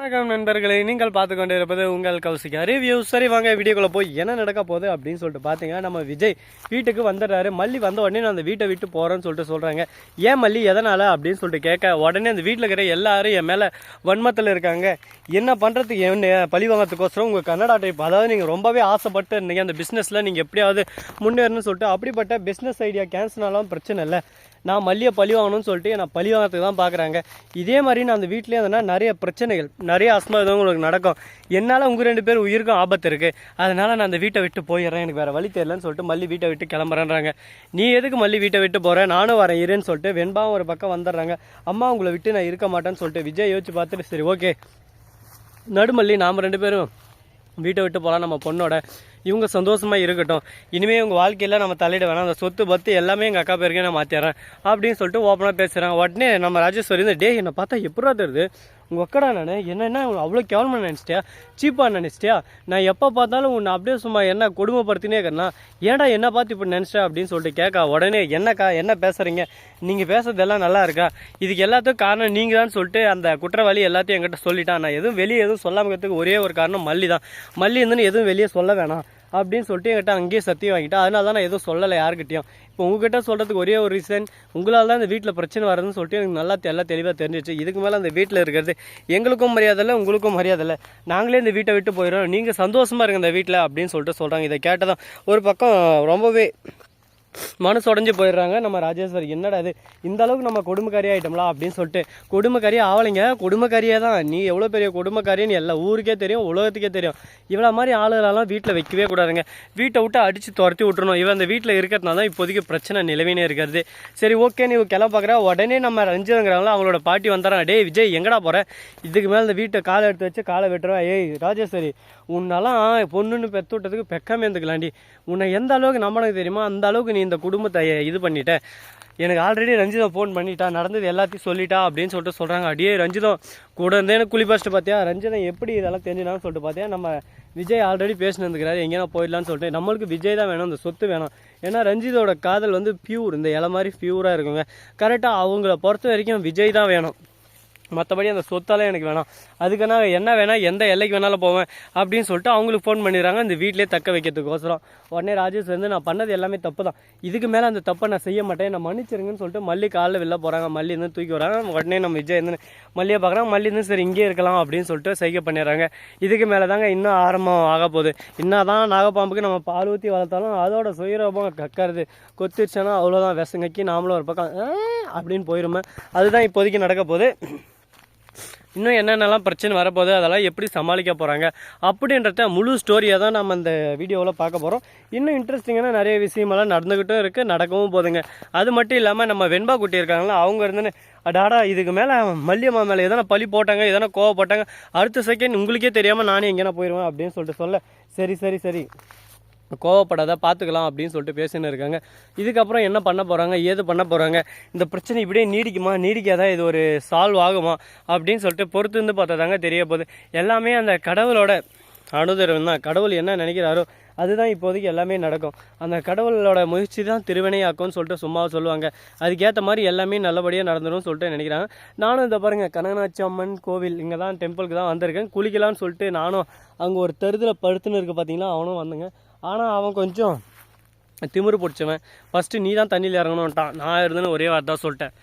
வணக்கம் நண்பர்களே நீங்கள் பார்த்து கொண்டு இருப்பது உங்கள் கௌசிகா ரிவ்யூ சரி வாங்க வீடியோக்குள்ளே போய் என்ன நடக்க போகுது அப்படின்னு சொல்லிட்டு பார்த்தீங்கன்னா நம்ம விஜய் வீட்டுக்கு வந்துடுறாரு. மல்லி வந்த உடனே நான் அந்த வீட்டை விட்டு போகிறேன்னு சொல்லிட்டு சொல்கிறாங்க ஏன் மல்லி எதனால் அப்படின்னு சொல்லிட்டு கேட்க உடனே அந்த வீட்டில் இருக்கிற எல்லாரும் என் மேலே வன்மத்தில் இருக்காங்க. என்ன பண்ணுறதுக்கு என்ன பழி வாங்கிறதுக்கோசரம் உங்கள் கன்னடா டைப் அதாவது நீங்கள் ரொம்பவே ஆசைப்பட்டு இருந்தீங்க அந்த பிஸ்னஸில் நீங்கள் எப்படியாவது முன்னேறணும்னு சொல்லிட்டு அப்படிப்பட்ட பிஸ்னஸ் ஐடியா கேன்சல்னாலும் பிரச்சனை இல்லை. நான் மல்லியை பழி வாங்கணும்னு சொல்லிட்டு நான் பழி வாங்கிறதுக்கு தான் பார்க்குறாங்க இதே மாதிரி நான் அந்த வீட்டிலே இருந்தேன்னா நிறைய பிரச்சனைகள் நிறைய அஸ்மதம் உங்களுக்கு நடக்கும். என்னால் உங்கள் ரெண்டு பேர் உயிருக்கும் ஆபத்து இருக்குது அதனால் நான் அந்த வீட்டை விட்டு போயிடுறேன். எனக்கு வேறு வழி தெரியலன்னு சொல்லிட்டு மல்லி வீட்டை விட்டு கிளம்புறேன்றாங்க. நீ எதுக்கு மல்லி வீட்டை விட்டு போகிறேன் நானும் வரேன் இருன்னு சொல்லிட்டு வெண்பாவும் ஒரு பக்கம் வந்துடுறாங்க. அம்மா உங்களை விட்டு நான் இருக்க மாட்டேன்னு சொல்லிட்டு விஜய் யோசிச்சு பார்த்துட்டு சரி ஓகே நடுமல்லி நாம் ரெண்டு பேரும் வீட்டை விட்டு போகலாம் நம்ம பொண்ணோட இவங்க சந்தோஷமாக இருக்கட்டும். இனிமேல் இவங்க வாழ்க்கையில் நம்ம தலையிட வேணாம். அந்த சொத்து பத்து எல்லாமே எங்கள் அக்கா பேருக்கே நான் மாற்றிடுறேன் அப்படின்னு சொல்லிட்டு ஓப்பனாக பேசுகிறாங்க உடனே நம்ம ராஜேஸ்வரி இந்த டே என்னை பார்த்தா எப்படா தெரியுது? உங்கள் அக்கடா நான்? என்னென்ன அவ்வளோ கேவலமாக நினச்சிட்டியா? சீப்பாக நினச்சிட்டியா? நான் எப்போ பார்த்தாலும் உன்னை அப்படியே சும்மா என்ன கொடுமைப்படுத்தினே இருக்கிறனா ஏன்டா என்ன பார்த்து இப்படி நினச்சிட்டா? அப்படின்னு சொல்லிட்டு கேட்கா. உடனே என்னக்கா என்ன பேசுகிறீங்க நீங்கள் பேசுறதெல்லாம் நல்லா இருக்கா? இதுக்கு எல்லாத்துக்கும் காரணம் நீங்கள் தான் சொல்லிட்டு அந்த குற்றவாளி எல்லாத்தையும் என்கிட்ட சொல்லிட்டான். நான் எதுவும் வெளியே எதுவும் சொல்லாமல் ஒரே ஒரு காரணம் மல்லி தான் மல்லி இருந்துன்னு எதுவும் வெளியே சொல்ல வேணாம். அப்படின்னு சொல்லிட்டு என்கிட்ட அங்கேயே சத்தியம் வாங்கிட்டேன் அதனால தான் நான் எதுவும் சொல்லலை யாருக்கிட்டையும். இப்போ உங்ககிட்ட சொல்கிறதுக்கு ஒரே ஒரு ரீசன் உங்களால் தான் இந்த வீட்டில் பிரச்சனை வருதுன்னு சொல்லிட்டு எனக்கு நல்லா எல்லாம் தெளிவாக தெரிஞ்சிச்சு. இதுக்கு மேலே அந்த வீட்டில் இருக்கிறது எங்களுக்கும் மரியாதை இல்லை உங்களுக்கும் மரியாதை இல்லை. நாங்களே இந்த வீட்டை விட்டு போயிடுறோம். நீங்கள் சந்தோஷமாக இருங்க இந்த வீட்டில் அப்படின்னு சொல்லிட்டு சொல்கிறாங்க இதை கேட்டதான் ஒரு பக்கம் ரொம்பவே மனசு உடஞ்சி போயிடுறாங்க. நம்ம ராஜேஸ்வரி என்னடா இது? இந்த அளவுக்கு நம்ம கொடுமைக்காரி ஆகிட்டோம்ல அப்படின்னு சொல்லிட்டு கொடுமைக்காரி ஆவலைங்க. கொடுமைக்காரியே தான். நீ எவ்வளோ பெரிய கொடுமைக்காரின்னு எல்லா ஊருக்கே தெரியும் உலகத்துக்கே தெரியும். இவ்வளோ மாதிரி ஆளுகளெல்லாம் வீட்டில் வைக்கவே கூடாதுங்க. வீட்டை விட்டு அடித்து துரத்தி விட்டுறணும். இவன் அந்த வீட்டில் இருக்கிறதுனால தான் இப்போதைக்கு பிரச்சனை நிலவினே இருக்கிறது. சரி ஓகே நீ கிளம்ப உடனே நம்ம ரஞ்சிதங்கிறவங்கள அவங்களோட பாட்டி வந்துடுறாங்க. டேய் விஜய் எங்கடா போகிற இதுக்கு மேலே இந்த வீட்டை காலை எடுத்து வச்சு காலை வெட்டுறேன் ஏய் ராஜேஸ்வரி உன்னெல்லாம் பொண்ணுன்னு பெத்து விட்டதுக்கு பெக்காம இருந்துக்கலாண்டி. உன்னை எந்த அளவுக்கு நம்மளுக்கு தெரியுமா அந்த அளவுக்கு நீ இந்த குடும்பத்தை இது பண்ணிட்ட. எனக்கு ஆல்ரெடி ரஞ்சிதம் ஃபோன் பண்ணிட்டா நடந்தது எல்லாத்தையும் சொல்லிட்டா அப்படின்னு சொல்லிட்டு சொல்கிறாங்க அடியே ரஞ்சிதம் கூட இருந்தே எனக்கு குழி பார்த்தியா ரஞ்சிதம் எப்படி இதெல்லாம் தெரிஞ்சினான்னு சொல்லிட்டு பார்த்தியா நம்ம விஜய் ஆல்ரெடி பேசினிருந்துக்கிறாரு எங்கேனா போயிடலான்னு சொல்லிட்டு. நம்மளுக்கு விஜய் தான் வேணும் அந்த சொத்து வேணும். ஏன்னா ரஞ்சிதோட காதல் வந்து பியூர் இந்த இலை மாதிரி பியூராக இருக்குங்க. கரெக்டாக அவங்கள பொறுத்த வரைக்கும் விஜய் தான் வேணும். மற்றபடி அந்த சொத்தாலே எனக்கு வேணாம். அதுக்கு நான் என்ன வேணால் எந்த எல்லைக்கு வேணாலும் போவேன் அப்படின்னு சொல்லிட்டு அவங்களுக்கு ஃபோன் பண்ணிடுறாங்க. இந்த வீட்டிலே தக்க வைக்கிறதுக்கோசரம். உடனே ராஜேஷ் வந்து நான் பண்ணது எல்லாமே தப்பு தான் இதுக்கு மேலே அந்த தப்பை நான் செய்ய மாட்டேன். நான் மன்னிச்சிருங்கன்னு சொல்லிட்டு மல்லி காலில் வெளில போகிறாங்க மல்லி இருந்து தூக்கி வராங்க. உடனே நம்ம விஜய் இருந்து மல்லியை பார்க்குறாங்க மல்லி இருந்து சரி இங்கே இருக்கலாம் அப்படின்னு சொல்லிட்டு செய்கை பண்ணிடுறாங்க. இதுக்கு மேலே தாங்க இன்னும் ஆரம்பம் ஆக போகுது. இன்னும் தான் நாகப்பாம்புக்கு நம்ம பால் ஊற்றி வளர்த்தாலும் அதோட சுயரூபம் கக்கறது. கொத்திருச்சுன்னா அவ்வளோதான் விஷங்கக்கி நாமளும் ஒரு பக்கம் "ஆ" அப்படின்னு போயிருமே. அதுதான் இப்போதைக்கு நடக்க போகுது. இன்னும் என்னென்னலாம் பிரச்சனை வரப்போகுது அதெல்லாம் எப்படி சமாளிக்க போகிறாங்க அப்படின்றத முழு ஸ்டோரியை தான் நம்ம இந்த வீடியோவில் பார்க்க போகிறோம் இன்னும் இன்ட்ரெஸ்டிங்கான நிறைய விஷயமெல்லாம் நடந்துக்கிட்டும் இருக்குது நடக்கவும் போதுங்க அது மட்டும் இல்லாமல் நம்ம வெண்பா குட்டி இருக்காங்களா அவங்க இருந்துன்னு அடாடா இதுக்கு மேலே மல்லியம்மா மேலே எதனா பழி போட்டாங்க எதனா கோவப்பட்டாங்க அடுத்த செகண்ட் உங்களுக்கே தெரியாமல் நானே எங்கேனா போயிடுவேன் அப்படின்னு சொல்லிட்டு சொல்ல. சரி சரி சரி. கோவப்படாத பார்த்துக்கலாம் அப்படின்னு சொல்லிட்டு பேசின்னு இருக்காங்க. இதுக்கப்புறம் என்ன பண்ண போகிறாங்க ஏது பண்ண போகிறாங்க இந்த பிரச்சனை இப்படியே நீடிக்குமா? நீடிக்காதா? இது ஒரு சால்வ் ஆகுமா? அப்படின்னு சொல்லிட்டு பொறுத்து இருந்து பார்த்தா தாங்க தெரிய போகுது. எல்லாமே அந்த கடவுளோட அனுதரம் தான். கடவுள் என்ன நினைக்கிறாரோ அதுதான் இப்போதைக்கு எல்லாமே நடக்கும். அந்த கடவுளோட முயற்சி தான் திருவினையாக்கும்னு சொல்லிட்டு சும்மா சொல்லுவாங்க. அதுக்கேற்ற மாதிரி எல்லாமே நல்லபடியாக நடந்துடும் சொல்லிட்டு நினைக்கிறாங்க. நானும் இந்த பாருங்கள் கனகநாச்சி அம்மன் கோவில் இங்கே தான் டெம்பிளுக்கு தான் வந்திருக்கேன். குளிக்கலாம்னு சொல்லிட்டு நானும் அங்கே ஒரு தெருதில் படுத்துன்னு இருக்கு பார்த்தீங்களா? அவனும் வந்துங்க. ஆனால் அவன் கொஞ்சம் திமிரு பிடிச்சவன். ஃபஸ்ட்டு நீ தான் தண்ணியில் இறங்கணும்ட்டான். நான் இருந்தேன்னு ஒரே வார்த்தை தான் சொல்லிட்டேன்.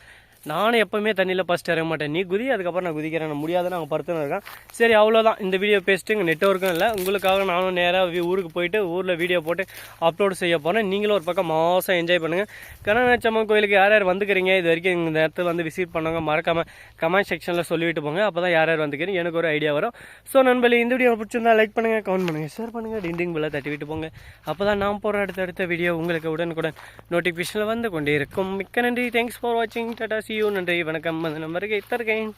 நானும் எப்போவுமே தண்ணியில் ஃபஸ்ட் இறங்க மாட்டேன். நீ குதி அதுக்கப்புறம் நான் குதிக்கிறேன். நான் முடியாதுன்னு அவன் படுத்துன்னு இருக்கான். சரி அவ்வளோதான் இந்த வீடியோ பேசிட்டு இங்கே நெட்ஒர்க்கும் இல்லை. உங்களுக்காக நானும் நேராக ஊருக்கு போயிட்டு ஊரில் வீடியோ போட்டு அப்லோட் செய்ய போகிறேன் நீங்களும் ஒரு பக்கம் மாதம் என்ஜாய் பண்ணுங்கள் கனநாச்சம்மன் கோயிலுக்கு யார் யார் வந்துக்கிறீங்க? இது வரைக்கும் இந்த இடத்துல வந்து விசிட் பண்ணுவாங்க மறக்காமல் கமெண்ட் செக்ஷனில் சொல்லிவிட்டு போங்க. அப்போ தான் யார் யார் வந்துக்கிறீங்க? எனக்கு ஒரு ஐடியா வரும். ஸோ நண்பர்களே இந்த வீடியோ பிடிச்சிருந்தா லைக் பண்ணுங்கள் கமெண்ட் பண்ணுங்கள் ஷேர் பண்ணுங்கள் டிண்டிங் பில்லை தட்டி விட்டு போங்க. அப்போ தான் நான் போகிற அடுத்த அடுத்த வீடியோ உங்களுக்கு உடனுக்குடன் நோட்டிஃபிகேஷனில் வந்து கொண்டே இருக்கும். மிக்க நன்றி. தேங்க்ஸ் ஃபார் வாட்சிங் டாடா சி யூ நன்றி வணக்கம் அந்த நம்பருக்கு தருகேன்